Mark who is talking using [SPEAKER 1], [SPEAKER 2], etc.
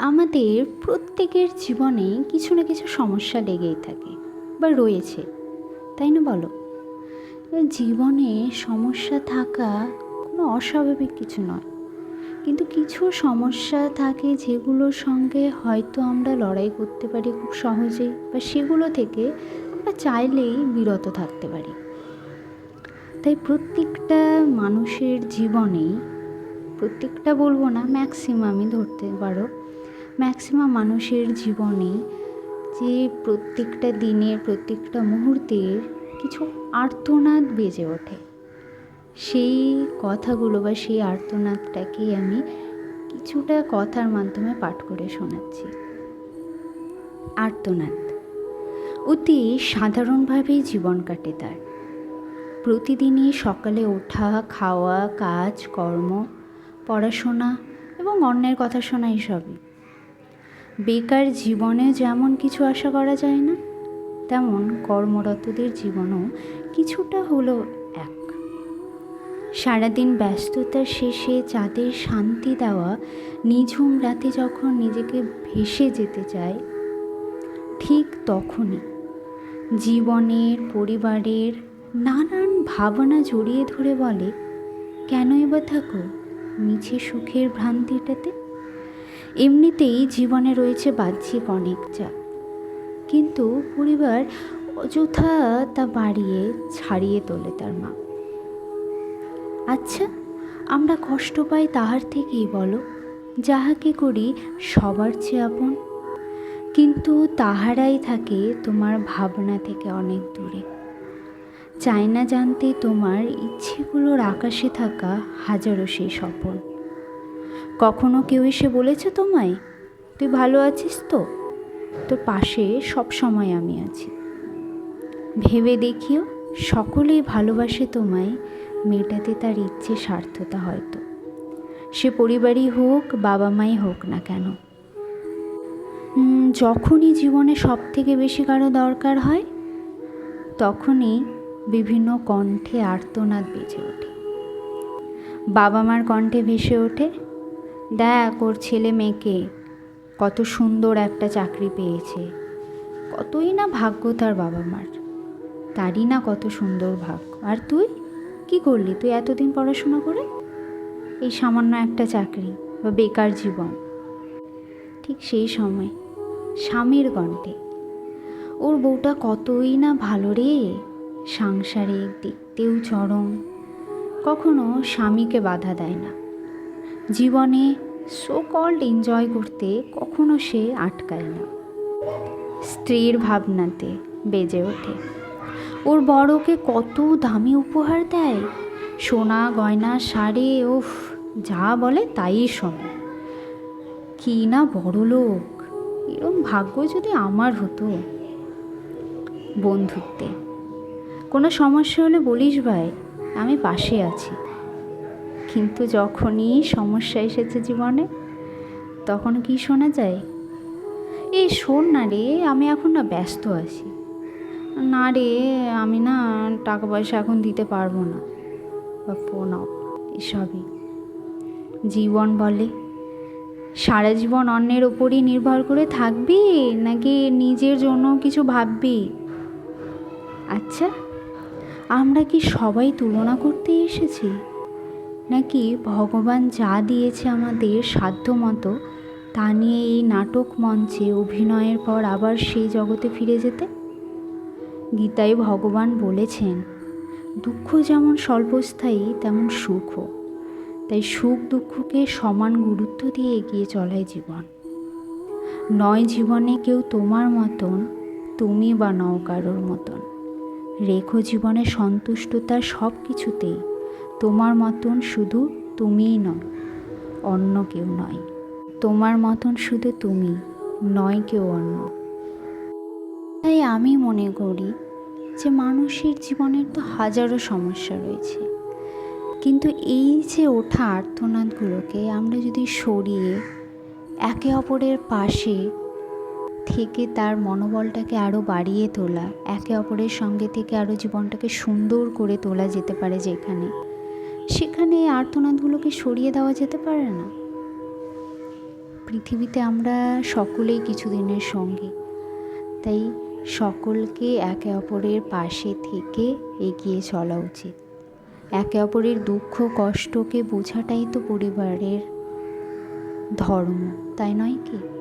[SPEAKER 1] আমাদের প্রত্যেকের জীবনে কিছু না কিছু সমস্যা লেগেই থাকে বা রয়েছে, তাই না বলো? জীবনে সমস্যা থাকা কোনো অস্বাভাবিক কিছু নয়। কিন্তু কিছু সমস্যা থাকে যেগুলোর সঙ্গে হয়তো আমরা লড়াই করতে পারি খুব সহজেই বা সেগুলো থেকে আমরা চাইলেই বিরত থাকতে পারি। তাই প্রত্যেকটা মানুষের জীবনেই প্রত্যেকটা বলব না ম্যাক্সিমামই ধরতে পারো ম্যাক্সিমাম মানুষের জীবনে যে প্রত্যেকটা দিনের, প্রত্যেকটা মুহূর্তের কিছু আর্তনাদ বেজে ওঠে। সেই কথাগুলো বা সেই আর্তনাদটাকেই আমি কিছুটা কথার মাধ্যমে পাঠ করে শোনাচ্ছি। আর্তনাদ। অতি সাধারণভাবেই জীবন কাটে তার। প্রতিদিনই সকালে ওঠা, খাওয়া, কাজ, কর্ম, পড়াশোনা এবং অন্যের কথা শোনা এসবই বেকার জীবনে যেমন কিছু আশা করা যায় না, তেমন কর্মরতদের জীবনও কিছুটা হলো এক। সারাদিন ব্যস্ততার শেষে চাঁদের শান্তি দেওয়া, নিঝুম রাতে যখন নিজেকে ভেসে যেতে চায়, ঠিক তখনই জীবনের, পরিবারের নানান ভাবনা জড়িয়ে ধরে বলে, কেনই বা থাকো, মিছে সুখের ভ্রান্তিটাতে? এমনিতেই জীবনে রয়েছে বাহ্যিক অনেক চাপ। কিন্তু পরিবার অযথা তা বাড়িয়ে ছাড়িয়ে তোলে তার মা। আচ্ছা আমরা কষ্ট পাই তাহার থেকেই বলো। যাহাকে করি, সবার চেয়ে আপন। কিন্তু তাহারাই থাকে তোমার ভাবনা থেকে অনেক দূরে। চাই না জানতে তোমার ইচ্ছেগুলোর আকাশে থাকা হাজারো সেই স্বপন। কখনো কেউ এসে বলেছে তোমায়, তুই ভালো আছিস তো? তোর পাশে সব সময় আমি আছি। ভেবে দেখিও, সকলেই ভালোবাসে তোমায়, মেটাতে তার ইচ্ছে সার্থতা হয়তো। সে পরিবারই হোক বাবা মাই হোক না কেন। যখনই জীবনে সব থেকে বেশি কারও দরকার হয়, তখনই বিভিন্ন কণ্ঠে আর্তনাদ বেজে ওঠে। বাবা মার কণ্ঠে ভেসে ওঠে দেখ ওর ছেলে মেয়েকে। কত সুন্দর একটা চাকরি পেয়েছে। কতই না ভাগ্য তার বাবা মার। তারই না কত সুন্দর ভাগ্য। আর তুই? কি করলি? তুই এতদিন পড়াশোনা করে? এই সামান্য একটা চাকরি বা বেকার জীবন। ঠিক সেই সময় স্বামীর কণ্ঠে। ওর বউটা কতই না ভালো রে। সাংসারিক দেখতেও চরম। কখনো স্বামীকে বাধা দেয় না। জীবনে সো কল্ড এনজয় করতে কখনো সে আটকায় না। স্ত্রীর ভাবনাতে বেজে ওঠে। ওর বড়কে কত দামি উপহার দেয়। সোনা, গয়না, শাড়ি, উফ, যা বলে তাই শোনে। কি না বড় লোক এরম ভাগ্য যদি আমার হতো। বন্ধুত্বে। কোনো সমস্যা হলে বলিস ভাই, আমি পাশে আছি। কিন্তু যখনই সমস্যা এসেছে জীবনে, তখন কি শোনা যায়? এই শোন না রে, আমি এখন না ব্যস্ত আছি। না রে, আমি না টাকা পয়সা এখন দিতে পারব না। বা ফোন এসবই। জীবন বলে। সারা জীবন অন্যের ওপরই নির্ভর করে থাকবি, নাকি নিজের জন্য কিছু ভাববি? আচ্ছা আমরা কি সবাই তুলনা করতে এসেছি? নাকি ভগবান যা দিয়েছে আমাদের সাধ্য মতো তা নিয়ে এই নাটক মঞ্চে অভিনয়ের পর আবার সেই জগতে ফিরে যেতে? গীতায় ভগবান বলেছেন, দুঃখ যেমন স্বল্পস্থায়ী, তেমন সুখও। তাই সুখ দুঃখকে সমান গুরুত্ব দিয়ে এগিয়ে চলায় জীবন। নয় জীবনে কেউ তোমার মতন, তুমি বা নও কারোর মতন। রেখো জীবনে সন্তুষ্টতা সব কিছুতেই তোমার মতন শুধু তুমিই নয়, অন্য কেউ নয়। তোমার মতন শুধু তুমি, নয় কেউ অন্য। তাই আমি মনে করি যে মানুষের জীবনের তো হাজারো সমস্যা রয়েছে। কিন্তু এই যে ওঠা আর্তনাদগুলোকে আমরা যদি সরিয়ে একে অপরের পাশে থেকে তার মনোবলটাকে আরও বাড়িয়ে তোলা, একে অপরের সঙ্গে থেকে আরও জীবনটাকে সুন্দর করে তোলা যেতে পারে যেখানে সেখানে এই আর্তনাদগুলোকে সরিয়ে দেওয়া যেতে পারে না। পৃথিবীতে আমরা সকলেই কিছুদিনের সঙ্গী। তাই সকলকে একে অপরের পাশে থেকে এগিয়ে চলা উচিত। একে অপরের দুঃখ, কষ্টকে বোঝাটাই তো পরিবারের ধর্ম, তাই নয় কি?